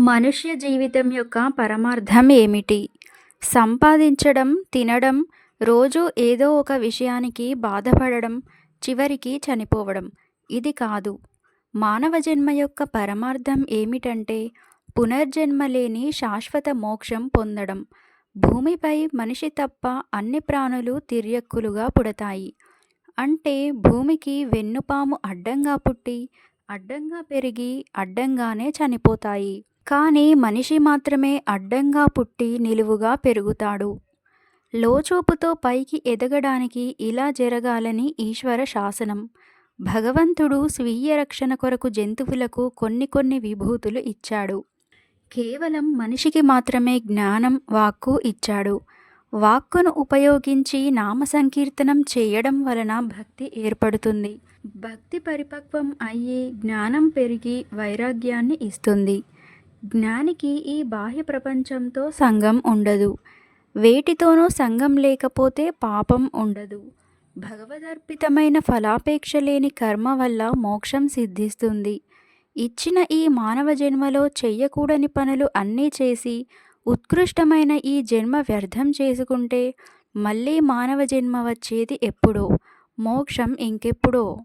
మనుష్య జీవితం యొక్క పరమార్థం ఏమిటి? సంపాదించడం తినడం రోజు ఏదో ఒక విషయానికి బాధపడడం చివరికి చనిపోవడం ఇది కాదు. మానవ జన్మ యొక్క పరమార్థం ఏమిటంటే పునర్జన్మ లేని శాశ్వత మోక్షం పొందడం. భూమిపై మనిషి తప్ప అన్ని ప్రాణులు తిర్యక్కులుగా పుడతాయి. అంటే భూమికి వెన్నుపాము అడ్డంగా పుట్టి అడ్డంగా పెరిగి అడ్డంగానే చనిపోతాయి. కానీ మనిషి మాత్రమే అడ్డంగా పుట్టి నిలువుగా పెరుగుతాడు. లోచూపుతో పైకి ఎదగడానికి ఇలా జరగాలని ఈశ్వర శాసనం. భగవంతుడు స్వీయ రక్షణ కొరకు జంతువులకు కొన్ని కొన్ని విభూతులు ఇచ్చాడు. కేవలం మనిషికి మాత్రమే జ్ఞానం వాక్కు ఇచ్చాడు. వాక్కును ఉపయోగించి నామ సంకీర్తనం చేయడం వలన భక్తి ఏర్పడుతుంది. భక్తి పరిపక్వం అయ్యి జ్ఞానం పెరిగి వైరాగ్యాన్ని ఇస్తుంది. జ్ఞానికి ఈ బాహ్య ప్రపంచంతో సంఘం ఉండదు. వేటితోనూ సంఘం లేకపోతే పాపం ఉండదు. భగవదర్పితమైన ఫలాపేక్ష లేని కర్మ వల్ల మోక్షం సిద్ధిస్తుంది. ఇచ్చిన ఈ మానవ జన్మలో చెయ్యకూడని పనులు అన్నీ చేసి ఉత్కృష్టమైన ఈ జన్మ వ్యర్థం చేసుకుంటే మళ్ళీ మానవ జన్మ వచ్చేది ఎప్పుడో? మోక్షం ఇంకెప్పుడో?